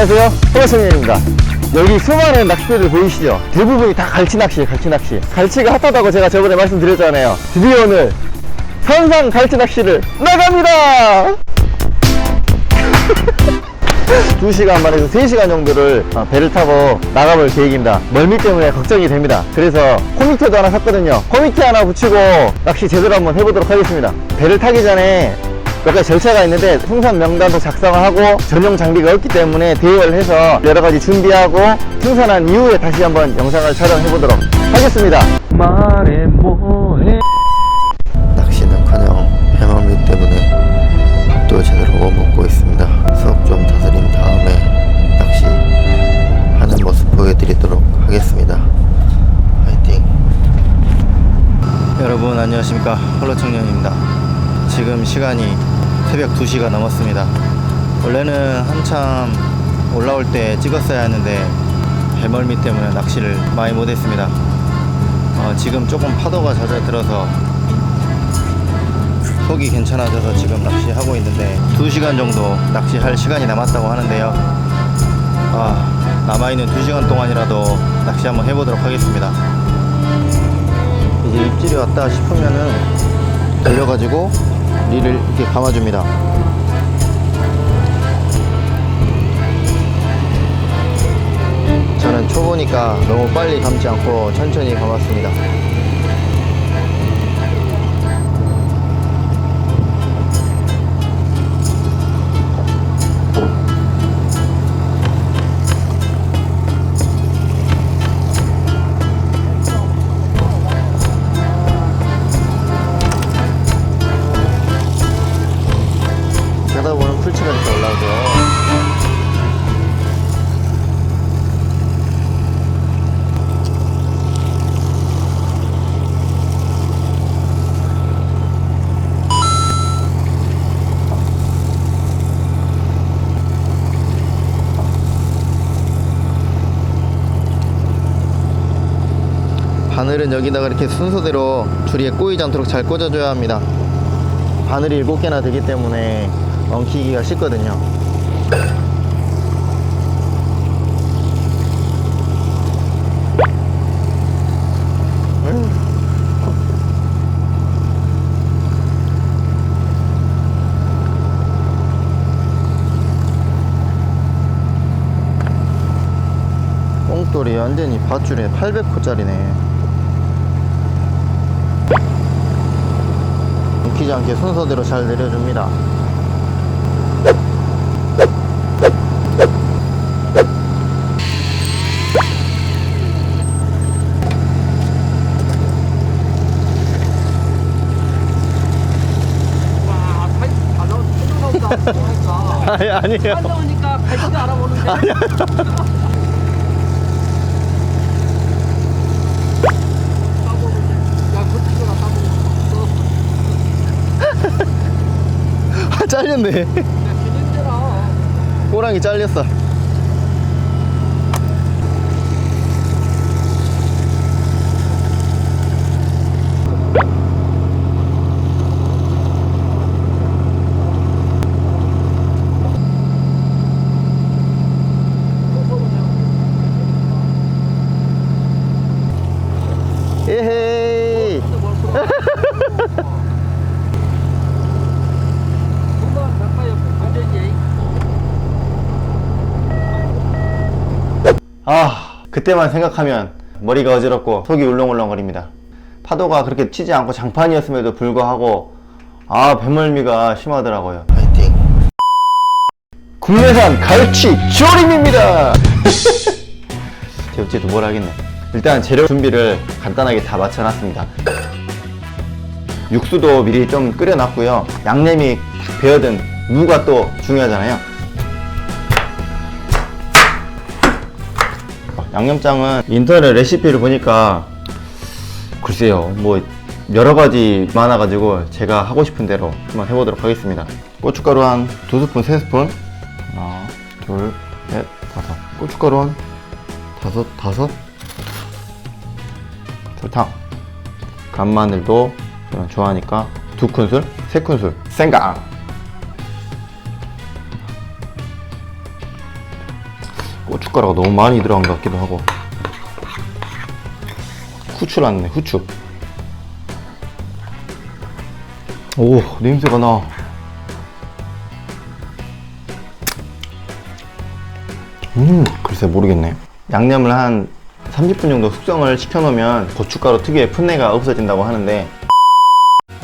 안녕하세요. 호라청년입니다. 여기 수많은 낚시대들 보이시죠? 대부분이 다 갈치 낚시에요, 갈치 낚시. 갈치가 핫하다고 제가 저번에 말씀드렸잖아요. 드디어 오늘 선상 갈치 낚시를 나갑니다! 2시간 반에서 3시간 정도를 어, 배를 타고 나가볼 계획입니다. 멀미 때문에 걱정이 됩니다. 그래서 코미테도 하나 샀거든요. 코미테 하나 붙이고 낚시 제대로 한번 해보도록 하겠습니다. 배를 타기 전에 몇 가지 절차가 있는데 승선 명단도 작성을 하고 전용 장비가 없기 때문에 대여를 해서 여러 가지 준비하고 승선한 이후에 다시 한번 영상을 촬영해 보도록 하겠습니다. 말해 뭐해 낚시는커녕 해마미 때문에 밥도 제대로 못 먹고 있습니다. 수업 좀 다스린 다음에 낚시 하는 모습 보여드리도록 하겠습니다. 화이팅! 여러분 안녕하십니까 홀로 청년입니다 지금 시간이 새벽 2시가 넘었습니다. 원래는 한참 올라올 때 찍었어야 했는데 배멀미 때문에 낚시를 많이 못했습니다. 어, 지금 조금 파도가 잦아들어서 속이 괜찮아져서 지금 낚시하고 있는데 2시간 정도 낚시할 시간이 남았다고 하는데요. 아, 남아있는 2시간 동안이라도 낚시 한번 해보도록 하겠습니다. 이제 입질이 왔다 싶으면은 돌려가지고 릴을 이렇게 감아줍니다. 저는 초보니까 너무 빨리 감지 않고 천천히 감았습니다. 바늘은 여기다가 이렇게 순서대로 줄이에 꼬이지 않도록 잘 꽂아줘야 합니다. 바늘이 7개나 되기 때문에 엉키기가 쉽거든요. 뽕돌이 완전히 밧줄에 800호짜리네. 엉키지 않게 순서대로 잘 내려줍니다. 아니, 아니에요. 갈치도 알아보는데 따보는데 야 그쪽으로 따보고 아, 잘렸네. 호랑이 잘렸어. 에헤이. 뭔가 가까이 완전히 아, 그때만 생각하면 머리가 어지럽고 속이 울렁울렁거립니다. 파도가 그렇게 치지 않고 장판이었음에도 불구하고 아, 배멀미가 심하더라고요. 화이팅! 국내산 갈치 조림입니다. 제 어째도 뭘 하겠네. 일단 재료 준비를 간단하게 다 맞춰놨습니다. 육수도 미리 좀 끓여놨고요. 양념이 탁 배어든 무가 또 중요하잖아요. 양념장은 인터넷 레시피를 보니까 글쎄요, 뭐 여러 가지 많아가지고 제가 하고 싶은 대로 한번 해보도록 하겠습니다. 고춧가루 한 두 스푼, 세 스푼. 하나, 둘, 넷, 다섯. 고춧가루 한 다섯, 다섯. 설탕. 간마늘도 저는 좋아하니까 두 큰술, 세 큰술. 생강. 고춧가루가 너무 많이 들어간 것 같기도 하고 후추 났네 후추 오 냄새가 나 음, 글쎄 모르겠네. 양념을 한 30분 정도 숙성을 시켜놓으면 고춧가루 특유의 풋내가 없어진다고 하는데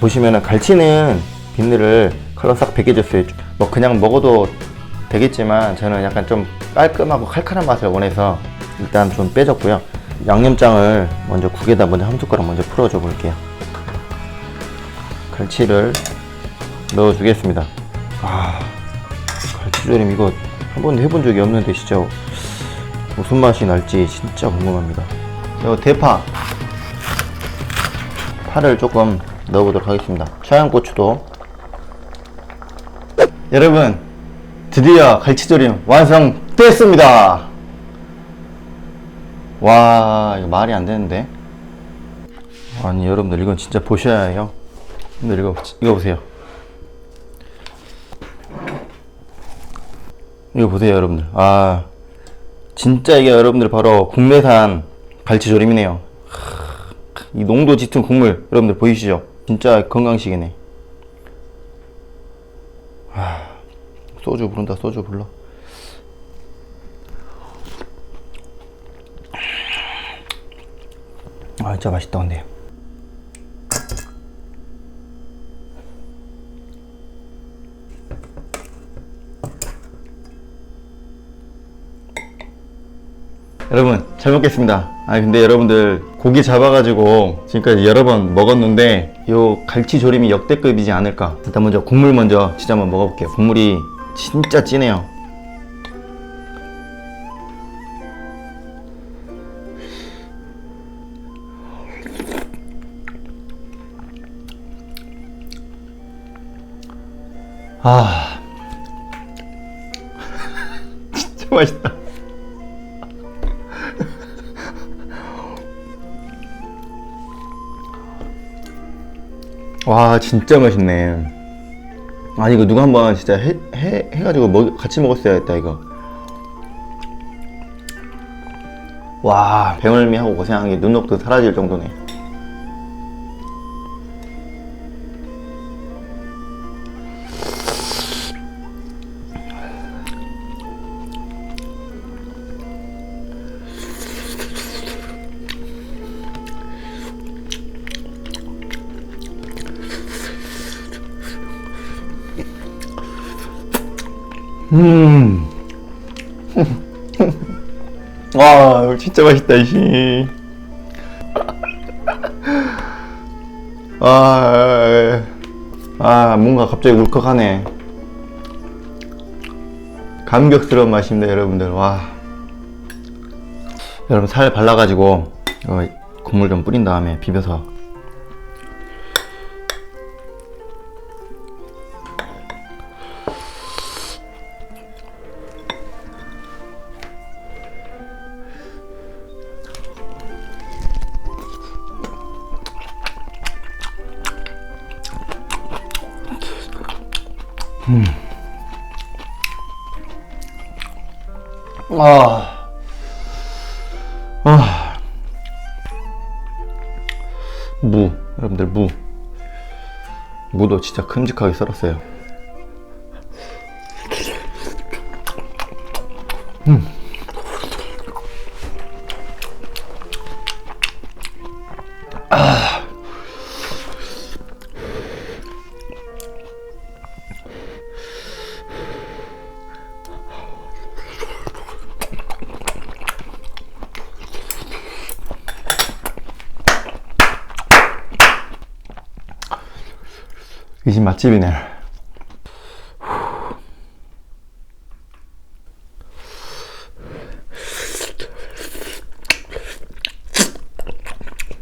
보시면은 갈치는 비늘을 칼로 싹 벗겨줬어요. 뭐 그냥 먹어도 되겠지만 저는 약간 좀 깔끔하고 칼칼한 맛을 원해서 일단 좀 빼줬고요. 양념장을 먼저 국에다 먼저 한 숟가락 먼저 풀어줘 볼게요. 갈치를 넣어주겠습니다. 아, 갈치조림 이거 한 번도 해본 적이 없는데 진짜 무슨 맛이 날지 진짜 궁금합니다. 이거 대파 파를 조금 넣어보도록 하겠습니다. 청양고추도 여러분 드디어 갈치조림 완성됐습니다. 와 이거 말이 안 되는데 아니 여러분들 이건 진짜 보셔야 해요. 근데 이거 이거 보세요. 이거 보세요 여러분들 아 진짜 이게 여러분들 바로 국내산 갈치조림이네요 하, 이 농도 짙은 국물 여러분들 보이시죠 진짜 건강식이네 아, 소주 부른다 소주 불러. 아 진짜 맛있다 근데. 여러분 잘 먹겠습니다. 아 근데 여러분들 고기 잡아가지고 지금까지 여러 번 먹었는데 요 갈치 조림이 역대급이지 않을까? 일단 먼저 국물 먼저 진짜 한번 먹어볼게요. 국물이 진짜 진해요. 아. 진짜 맛있다. 와 진짜 맛있네 아니 이거 누가 한번 진짜 해, 해, 해가지고 먹, 같이 먹었어야겠다 이거. 와. 배멀미하고 고생한 게 눈 녹듯 사라질 정도네 음. 와, 이거 진짜 맛있다, 이씨. 아, 아, 뭔가 갑자기 울컥하네. 감격스러운 맛입니다, 여러분들. 와. 여러분, 살 발라가지고, 어, 국물 좀 뿌린 다음에 비벼서. 아. 아. 무. 여러분들, 무. 무도 진짜 큼직하게 썰었어요. 이 집 맛집이네.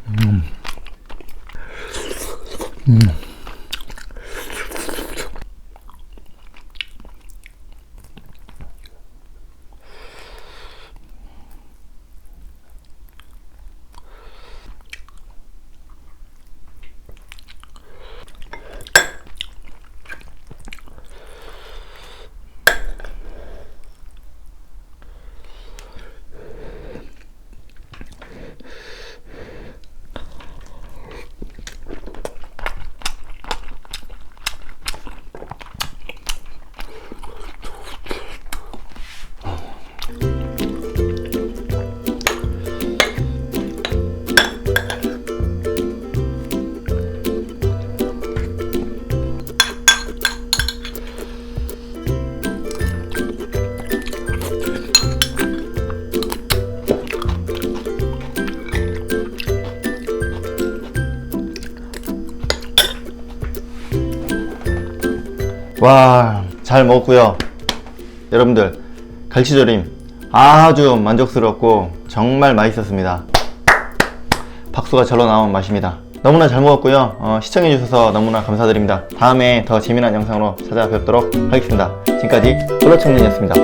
음. 음. 와, 잘 먹었고요. 여러분들, 갈치조림 아주 만족스럽고 정말 맛있었습니다. 박수가 절로 나온 맛입니다. 너무나 잘 먹었고요. 어, 시청해주셔서 너무나 감사드립니다. 다음에 더 재미난 영상으로 찾아뵙도록 하겠습니다. 지금까지 홀로청년이었습니다.